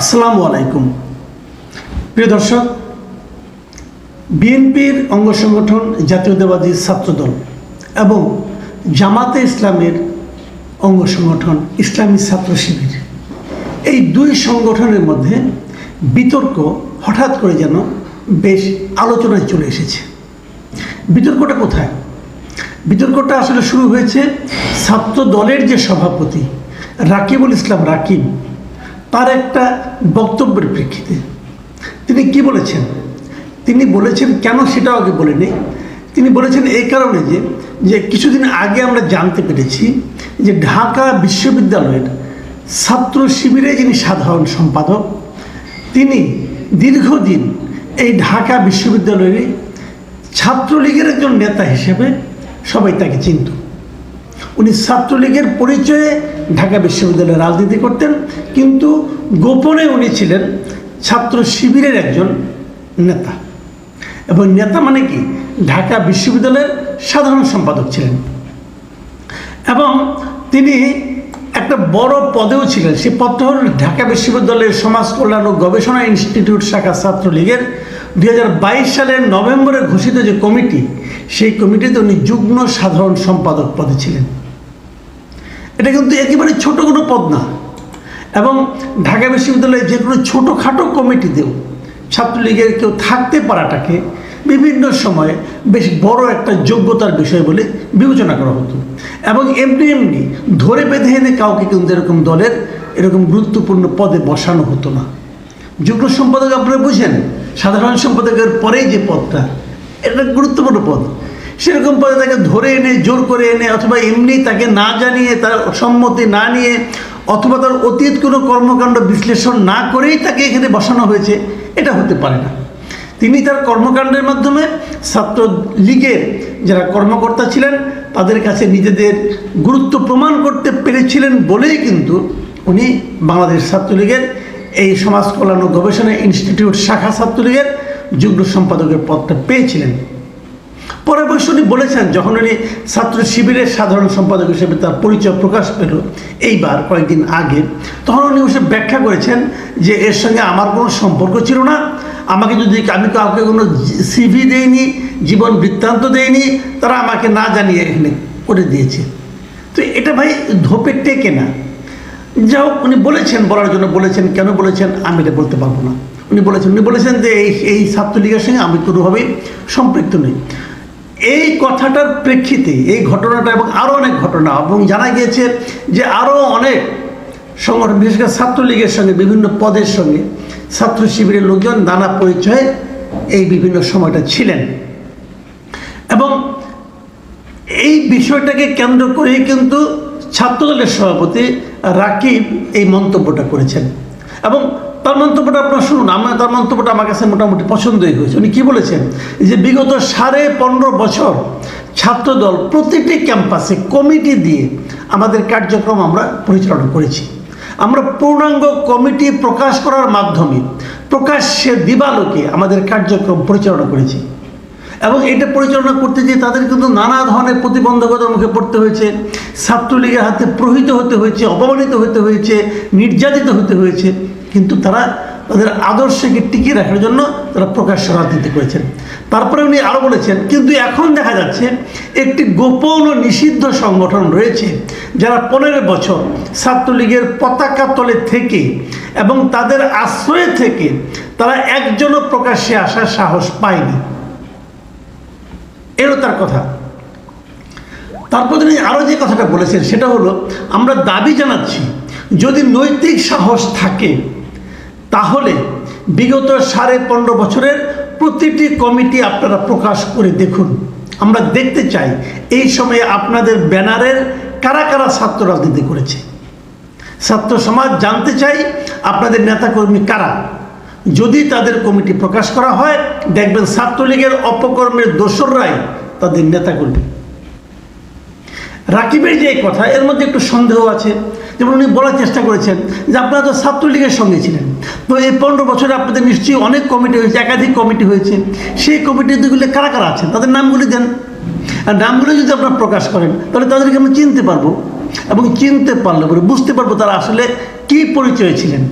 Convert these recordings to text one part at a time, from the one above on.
আসসালামু আলাইকুম। প্রিয় দর্শক, বিএনপির অঙ্গ সংগঠন জাতীয়তাবাদী ছাত্রদল এবং জামাতে ইসলামের অঙ্গ সংগঠন ইসলামী ছাত্র শিবির, এই দুই সংগঠনের মধ্যে বিতর্ক হঠাৎ করে যেন বেশ আলোচনায় চলে এসেছে। বিতর্কটা কোথায়? বিতর্কটা আসলে শুরু হয়েছে ছাত্র দলের যে সভাপতি রাকিবুল ইসলাম রাকিব তার একটা বক্তব্যের প্রেক্ষিতে তিনি কি বলেছেন? তিনি বলেছেন, কেন সেটাও আগে বলেনি তিনি বলেছেন এই কারণে যে যে কিছুদিন আগে আমরা জানতে পেরেছি যে ঢাকা বিশ্ববিদ্যালয়ের ছাত্র শিবিরে যিনি সাধারণ সম্পাদক, তিনি দীর্ঘদিন এই ঢাকা বিশ্ববিদ্যালয়ের ছাত্রলীগের একজন নেতা হিসেবে সবাই তাকে চিনত। উনি ছাত্রলীগের পরিচয়ে ঢাকা বিশ্ববিদ্যালয়ে রাজনীতি করতেন, কিন্তু গোপনে উনি ছিলেন ছাত্র শিবিরের একজন নেতা। এবং নেতা মানে কি? ঢাকা বিশ্ববিদ্যালয়ের সাধারণ সম্পাদক ছিলেন। এবং তিনি একটা বড় পদেও ছিলেন। সেই পদটা হল ঢাকা বিশ্ববিদ্যালয়ের সমাজ কল্যাণ ও গবেষণা ইনস্টিটিউট শাখা ছাত্রলীগের দুই হাজার বাইশ সালের নভেম্বরে ঘোষিত যে কমিটি, সেই কমিটিতে উনি যুগ্ম সাধারণ সম্পাদক পদে ছিলেন। এটা কিন্তু একেবারে ছোট কোনো পদ না। এবং ঢাকা বিশ্ববিদ্যালয়ে যে কোনো ছোটোখাটো কমিটিতেও ছাত্রলীগের কেউ থাকতে পারাটাকে বিভিন্ন সময়ে বেশ বড় একটা যোগ্যতার বিষয় বলে বিবেচনা করা হতো। এবং এমনি এমনি ধরে বেঁধে এনে কাউকে কিন্তু এরকম দলের এরকম গুরুত্বপূর্ণ পদে বসানো হতো না। যুগ্ম সম্পাদক আপনারা বুঝেন, সাধারণ সম্পাদকের পরেই যে পদটা, এটা গুরুত্বপূর্ণ পদ। সেরকম পদে তাকে ধরে এনে, জোর করে এনে, অথবা এমনি তাকে না জানিয়ে, তার সম্মতি না নিয়ে, অথবা তার অতীত কোনো কর্মকাণ্ড বিশ্লেষণ না করেই তাকে এখানে বসানো হয়েছে, এটা হতে পারে না। তিনি তার কর্মকাণ্ডের মাধ্যমে ছাত্র লীগের যারা কর্মকর্তা ছিলেন, তাদের কাছে নিজেদের গুরুত্ব প্রমাণ করতে পেরেছিলেন বলেই কিন্তু উনি বাংলাদেশ ছাত্রলীগের এই সমাজ কল্যাণ ও গবেষণা ইনস্টিটিউট শাখা ছাত্রলীগের যুগ্ম সম্পাদকের পদটা পেয়েছিলেন। পরে অবশ্য উনি বলেছেন, যখন উনি ছাত্র শিবিরের সাধারণ সম্পাদক হিসেবে তার পরিচয় প্রকাশ পেল, এইবার কয়েকদিন আগে, তখন উনি বসে ব্যাখ্যা করেছেন যে এর সঙ্গে আমার কোনো সম্পর্ক ছিল না, আমাকে যদি আমি কাউকে কোনো সিভি দেইনি, জীবন বৃত্তান্ত দেইনি, তারা আমাকে না জানিয়ে এখানে করে দিয়েছে। তো এটা ভাই ধোপে টেকে না। যা হোক, উনি বলেছেন, বলার জন্য বলেছেন, কেন বলেছেন, আমি এটা বলতে পারব না। উনি বলেছেন উনি বলেছেন যে এই এই ছাত্রলীগের সঙ্গে আমি কোনোভাবেই সম্পৃক্ত নই। এই কথাটার প্রেক্ষিতে, এই ঘটনাটা এবং আরও অনেক ঘটনা এবং জানা গিয়েছে যে আরও অনেক সংগঠন, বিশেষ করে ছাত্রলীগের সঙ্গে, বিভিন্ন পদের সঙ্গে ছাত্র শিবিরের লোকজন নানা পরিচয়ে এই বিভিন্ন সময়টা ছিলেন। এবং এই বিষয়টাকে কেন্দ্র করেই কিন্তু ছাত্রদলের সভাপতি রাকিব এই মন্তব্যটা করেছেন। এবং তার মন্তব্যটা আপনারা শুনুন। আমার তার মন্তব্যটা আমার কাছে মোটামুটি পছন্দই হয়েছে। উনি কী বলেছেন? যে বিগত সাড়ে পনেরো বছর ছাত্রদল প্রতিটি ক্যাম্পাসে কমিটি দিয়ে আমাদের কার্যক্রম আমরা পরিচালনা করেছি। আমরা পূর্ণাঙ্গ কমিটি প্রকাশ করার মাধ্যমে প্রকাশ্যে দিবালোকে আমাদের কার্যক্রম পরিচালনা করেছি। এবং এটা পরিচালনা করতে গিয়ে তাদের কিন্তু নানা ধরনের প্রতিবন্ধকতার মুখে পড়তে হয়েছে। ছাত্রলীগের হাতে প্রহিত হতে হয়েছে, অপমানিত হতে হয়েছে, নির্যাতিত হতে হয়েছে। কিন্তু তারা তাদের আদর্শকে টিকিয়ে রাখার জন্য তারা প্রকাশ্য রাজনীতি করেছেন। তারপরে উনি আরও বলেছেন, কিন্তু এখন দেখা যাচ্ছে একটি গোপন ও নিষিদ্ধ সংগঠন রয়েছে যারা পনেরো বছর ছাত্রলীগের পতাকা তলে থেকে এবং তাদের আশ্রয়ে থেকে তারা একজনও প্রকাশ্যে আসার সাহস পায়নি। এরও তার কথা। তারপর তিনি আরও যে কথাটা বলেছেন, সেটা হলো, আমরা দাবি জানাচ্ছি, যদি নৈতিক সাহস থাকে তাহলে বিগত সাড়ে পনেরো বছরের প্রতিটি কমিটি আপনারা প্রকাশ করে দেখুন। আমরা দেখতে চাই এই সময়ে আপনাদের ব্যানারের কারা কারা ছাত্র রাজনীতি করেছে। ছাত্র সমাজ জানতে চাই আপনাদের নেতাকর্মী কারা। যদি তাদের কমিটি প্রকাশ করা হয়, দেখবেন ছাত্রলীগের অপকর্মের দোসররাই তাদের নেতাকর্মী। রাকিবের যে কথা, এর মধ্যে একটু সন্দেহ আছে। যেমন উনি বলার চেষ্টা করেছেন যে আপনারা তো ছাত্রলীগের সঙ্গে ছিলেন। তো এই পনেরো বছরে আপনাদের নিশ্চয়ই অনেক কমিটি হয়েছে, একাধিক কমিটি হয়েছে। সেই কমিটিগুলো কারা কারা আছেন? তাদের নামগুলি দেন। আর নামগুলো যদি আপনারা প্রকাশ করেন, তাহলে তাদেরকে আমরা চিনতে পারব এবং চিনতে পারলে পরে বুঝতে পারব তারা আসলে কী পরিচয় ছিলেন।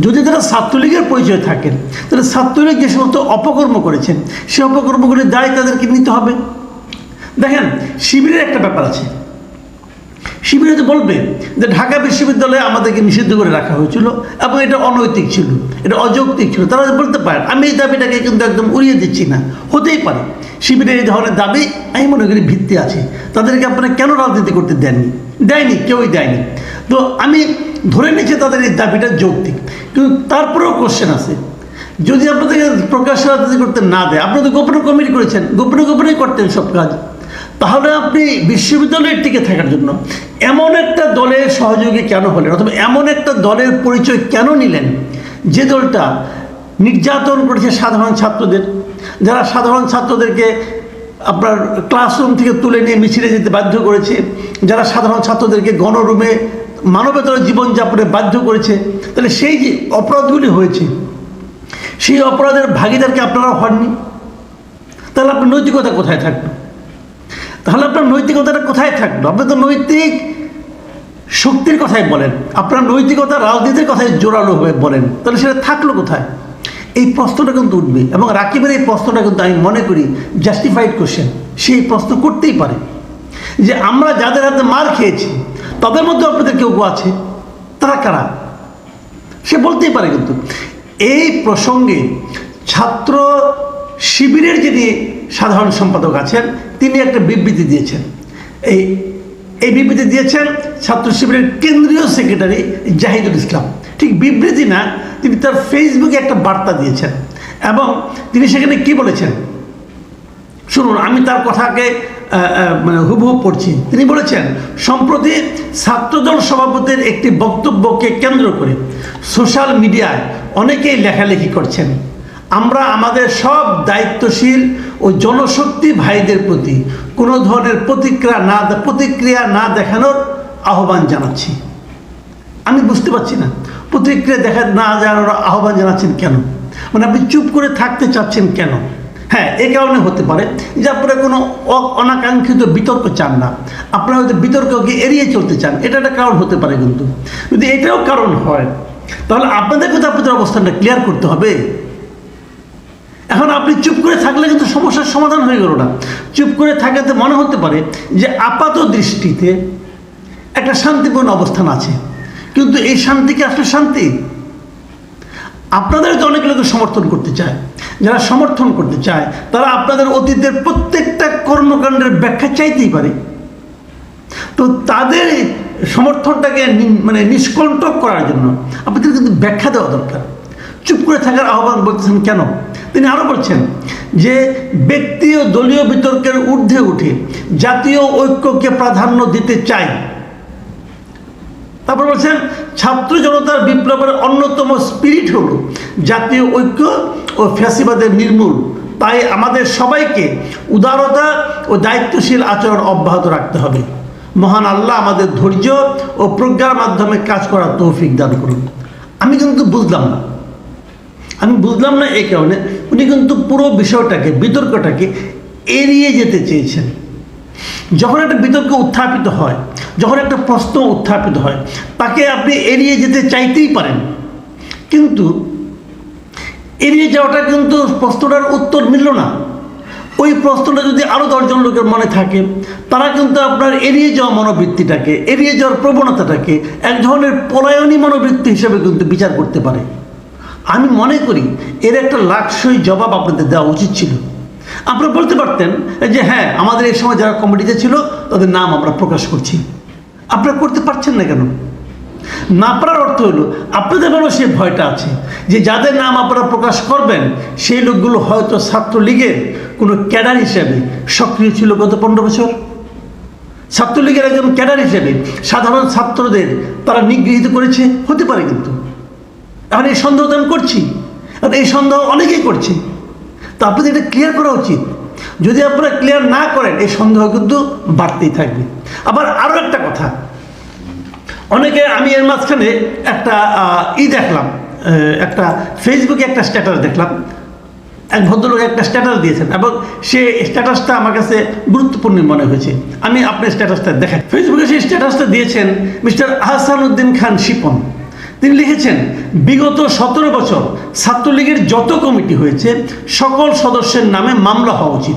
যদি তারা ছাত্রলীগের পরিচয় থাকেন, তাহলে ছাত্রলীগ যে সমস্ত অপকর্ম করেছেন সে অপকর্মগুলির দায় তাদেরকে নিতে হবে। দেখেন, শিবিরের একটা ব্যাপার আছে। শিবিরে তো বলবে যে ঢাকা বিশ্ববিদ্যালয়ে আমাদেরকে নিষিদ্ধ করে রাখা হয়েছিল এবং এটা অনৈতিক ছিল, এটা অযৌক্তিক ছিল। তারা বলতে পারেন আমি এই দাবিটাকে কিন্তু একদম উড়িয়ে দিচ্ছি না। হতেই পারে, শিবিরের এই ধরনের দাবি আমি মনে করি ভিত্তি আছে। তাদেরকে আপনারা কেন রাজনীতি করতে দেননি? দেয়নি, কেউই দেয়নি। তো আমি ধরে নিচ্ছি তাদের এই দাবিটা যৌক্তিক। কিন্তু তারপরেও কোশ্চেন আছে। যদি আপনাদেরকে প্রকাশ্য রাজনীতি করতে না দেয়, আপনারা তো গোপনে কমিটি করেছেন, গোপনে গোপনেই করতেন সব কাজ। তাহলে আপনি বিশ্ববিদ্যালয়ের টিকে থাকার জন্য এমন একটা দলের সহযোগী কেন হলেন? অথবা এমন একটা দলের পরিচয় কেন নিলেন? যে দলটা নির্যাতন করেছে সাধারণ ছাত্রদের, যারা সাধারণ ছাত্রদেরকে আপনার ক্লাসরুম থেকে তুলে নিয়ে মিছিলে যেতে বাধ্য করেছে, যারা সাধারণ ছাত্রদেরকে গণরুমে মানবেতর জীবনযাপনে বাধ্য করেছে, তাহলে সেই যে অপরাধগুলি হয়েছে, সেই অপরাধের ভাগিদারকে আপনারা হননি? তাহলে আপনার নৈতিকতা কোথায় থাকবে তাহলে আপনার নৈতিকতাটা কোথায় থাকল আপনি তো নৈতিক শক্তির কথাই বলেন। আপনার নৈতিকতা রাজনীতির কথাই জোরালো হয়ে বলেন। তাহলে সেটা থাকল কোথায়? এই প্রশ্নটা কিন্তু উঠবে এবং রাকিবের এই প্রশ্নটা কিন্তু আমি মনে করি জাস্টিফাইড কোশ্চেন সেই প্রশ্ন করতেই পারে। যে আমরা যাদের হাতে মার খেয়েছি, তাদের মধ্যে আপনাদের কেউ কেউ আছে? তারা কারা? সে বলতেই পারে কিন্তু। এই প্রসঙ্গে ছাত্র শিবিরের যিনি সাধারণ সম্পাদক আছেন, তিনি একটা বিবৃতি দিয়েছেন। এই এই বিবৃতি দিয়েছেন ছাত্র শিবিরের কেন্দ্রীয় সেক্রেটারি জাহিদুল ইসলাম। ঠিক বিবৃতি না, তিনি তার ফেসবুকে একটা বার্তা দিয়েছেন এবং তিনি সেখানে কি বলেছেন? শুনুন, আমি তার কথাকে মানে হুবহু পড়ছি। তিনি বলেছেন, সম্প্রতি ছাত্রদল সভাপতির একটি বক্তব্যকে কেন্দ্র করে সোশ্যাল মিডিয়ায় অনেকেই লেখালেখি করছেন। আমরা আমাদের সব দায়িত্বশীল ও জনশক্তি ভাইদের প্রতি কোনো ধরনের প্রতিক্রিয়া না প্রতিক্রিয়া না দেখানোর আহ্বান জানাচ্ছি। আমি বুঝতে পারছি না। প্রতিক্রিয়া দেখা, না জানানোর আহ্বান জানাচ্ছেন কেন? মানে আপনি চুপ করে থাকতে চাচ্ছেন কেন? হ্যাঁ এ কারণে হতে পারে যে আপনারা কোনো অনাকাঙ্ক্ষিত বিতর্ক চান না। আপনারা হয়তো বিতর্ককে এড়িয়ে চলতে চান। এটা একটা কারণ হতে পারে কিন্তু। যদি এটাও কারণ হয়, তাহলে আপনাদের কিন্তু আপনাদের অবস্থানটা ক্লিয়ার করতে হবে। এখন আপনি চুপ করে থাকলে কিন্তু সমস্যার সমাধান হয়ে গেল না। চুপ করে থাকাতে মনে হতে পারে যে আপাত দৃষ্টিতে একটা শান্তিপূর্ণ অবস্থান আছে। কিন্তু এই শান্তি কি আসলে শান্তি? আপনাদের তো অনেক লোকে সমর্থন করতে চায়। যারা সমর্থন করতে চায়, তারা আপনাদের অতীতের প্রত্যেকটা কর্মকাণ্ডের ব্যাখ্যা চাইতেই পারে। তো তাদের সমর্থনটাকে মানে নিষ্কণ্টক করার জন্য আপনাদের কিন্তু ব্যাখ্যা দেওয়া দরকার। চুপ করে থাকার আহ্বান বলতেছেন কেন? তিনি আরও বলছেন যে ব্যক্তি ও দলীয় বিতর্কের ঊর্ধ্বে উঠে জাতীয় ঐক্যকে প্রাধান্য দিতে চাই তারপর বলছেন, ছাত্র জনতার বিপ্লবের অন্যতম স্পিরিট হল জাতীয় ঐক্য ও ফ্যাসিবাদের নির্মূল। তাই আমাদের সবাইকে উদারতা ও দায়িত্বশীল আচরণ অব্যাহত রাখতে হবে। মহান আল্লাহ আমাদের ধৈর্য ও প্রজ্ঞার মাধ্যমে কাজ করার তৌফিক দান করুন। আমি কিন্তু বুঝলাম না। আমি বুঝলাম না এই কারণে উনি কিন্তু পুরো বিষয়টাকে, বিতর্কটাকে এড়িয়ে যেতে চেয়েছেন। যখন একটা বিতর্ক উত্থাপিত হয়, যখন একটা প্রশ্ন উত্থাপিত হয়, তাকে আপনি এড়িয়ে যেতে চাইতেই পারেন। কিন্তু এড়িয়ে যাওয়াটা কিন্তু প্রশ্নটার উত্তর মিলল না। ওই প্রশ্নটা যদি আরও দশজন লোকের মনে থাকে, তারা কিন্তু আপনার এড়িয়ে যাওয়া মনোবৃত্তিটাকে, এড়িয়ে যাওয়ার প্রবণতাটাকে, এক ধরনের পলায়নী মনোবৃত্তি হিসেবে কিন্তু বিচার করতে পারে। আমি মনে করি এর একটা লাকসই জবাব আপনাদের দেওয়া উচিত ছিল। আপনারা বলতে পারতেন যে হ্যাঁ আমাদের এই সময় যারা কমিটিতে ছিল, তাদের নাম আমরা প্রকাশ করছি। আপনারা করতে পারছেন না কেন? না পারার অর্থ হলো, আপনাদের মনে সেই ভয়টা আছে যে যাদের নাম আপনারা প্রকাশ করবেন, সেই লোকগুলো হয়তো ছাত্রলীগের কোনো ক্যাডার হিসেবে সক্রিয় ছিল গত পনেরো বছর। ছাত্রলীগের একজন ক্যাডার হিসেবে সাধারণ ছাত্রদের তারা নিগৃহীত করেছে, হতে পারে কিন্তু। এখন এই সন্দেহ তো আমি করছি। আর এই সন্দেহ অনেকেই করছে। তো আপনাদের এটা ক্লিয়ার করা উচিত। যদি আপনারা ক্লিয়ার না করেন, এই সন্দেহ কিন্তু বাড়তেই থাকবে। আবার আরও একটা কথা। অনেকে আমি এর মাঝখানে একটা ই দেখলাম একটা ফেসবুকে একটা স্ট্যাটাস দেখলাম। এক ভদ্রলোক একটা স্ট্যাটাস দিয়েছেন এবং সে স্ট্যাটাসটা আমার কাছে গুরুত্বপূর্ণ মনে হয়েছে। আমি আপনার স্ট্যাটাসটা দেখাই। ফেসবুকে সেই স্ট্যাটাসটা দিয়েছেন মিস্টার আহসান উদ্দিন খান শিপন। তিনি লিখেছেন, বিগত সতেরো বছর ছাত্রলীগের যত কমিটি হয়েছে, সকল সদস্যের নামে মামলা হওয়া উচিত।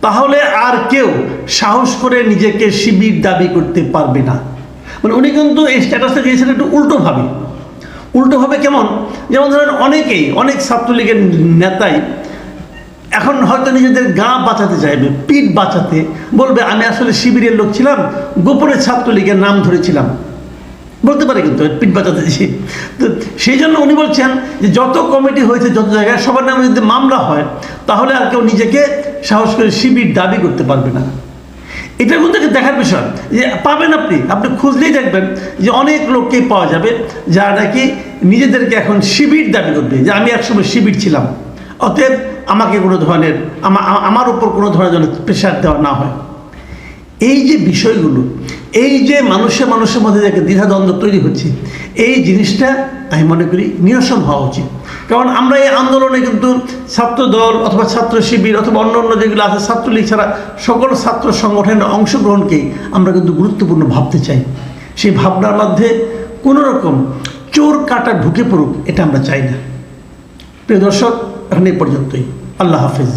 তাহলে আর কেউ সাহস করে নিজেকে শিবির দাবি করতে পারবে না। মানে উনি কিন্তু এই স্ট্যাটাসটা দিয়েছেন একটু উল্টোভাবে। উল্টোভাবে কেমন? যেমন ধরেন অনেকেই, অনেক ছাত্রলীগের নেতাই এখন হয়তো নিজেদের গা বাঁচাতে চাইবে, পিঠ বাঁচাতে, বলবে, আমি আসলে শিবিরের লোক ছিলাম, গোপনে ছাত্রলীগের নাম ধরেছিলাম। বলতে পারে কিন্তু, পিঠ বাঁচাতে দিছি তো সেই জন্য উনি বলছেন যে, যত কমিটি হয়েছে, যত জায়গায় সবার নামে যদি মামলা হয়, তাহলে আর কেউ নিজেকে সাহস করে শিবির দাবি করতে পারবে না। এটা কিন্তু দেখার বিষয় যে, পাবেন আপনি আপনি খুঁজলেই দেখবেন যে, অনেক লোককেই পাওয়া যাবে যারা নাকি নিজেদেরকে এখন শিবির দাবি করবে, যে আমি একসময় শিবির ছিলাম। অতএব আমাকে কোনো ধরনের আমার উপর কোনো ধরনের প্রেশার দেওয়া না হয়। এই যে বিষয়গুলো এই যে মানুষের মানুষের মধ্যে যে দ্বিধাদ্বন্দ্ব তৈরি হচ্ছে, এই জিনিসটা আমি মনে করি নিরসন হওয়া উচিত। কারণ আমরা এই আন্দোলনে কিন্তু ছাত্র দল অথবা ছাত্র শিবির অথবা অন্য অন্য যেগুলো আছে, ছাত্রলীগ ছাড়া সকল ছাত্র সংগঠনের অংশগ্রহণকেই আমরা কিন্তু গুরুত্বপূর্ণ ভাবতে চাই। সেই ভাবনার মধ্যে কোনো রকম চোর কাটা ঢুকে পড়ুক, এটা আমরা চাই না। প্রিয় দর্শক, এখন এই পর্যন্তই। আল্লাহ হাফিজ।